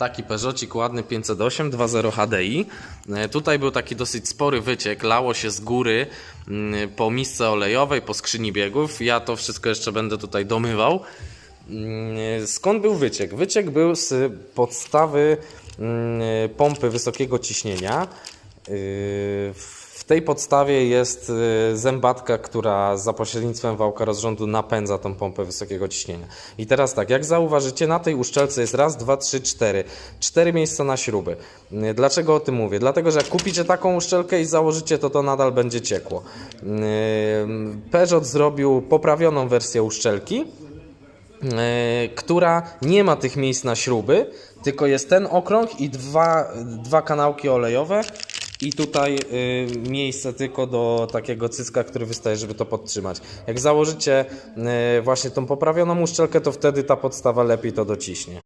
Taki Peugeotik ładny 508 2.0 HDI. Tutaj był taki dosyć spory wyciek, lało się z góry mm, po misce olejowej, po skrzyni biegów. Ja to wszystko jeszcze będę tutaj domywał. Mm, Skąd był wyciek? Wyciek był z podstawy mm, pompy wysokiego ciśnienia. W tej podstawie jest yy, zębatka, która za pośrednictwem wałka rozrządu napędza tą pompę wysokiego ciśnienia. I teraz tak, jak zauważycie, na tej uszczelce jest raz, dwa, trzy, cztery. Cztery miejsca na śruby. Yy, Dlaczego o tym mówię? Dlatego, że jak kupicie taką uszczelkę i założycie, to to nadal będzie ciekło. Yy, Peugeot zrobił poprawioną wersję uszczelki, która nie ma tych miejsc na śruby, tylko jest ten okrąg i dwa, dwa kanałki olejowe i tutaj y, miejsce tylko do takiego cycka, który wystaje, żeby to podtrzymać. Jak założycie y, właśnie tą poprawioną uszczelkę, to wtedy ta podstawa lepiej to dociśnie.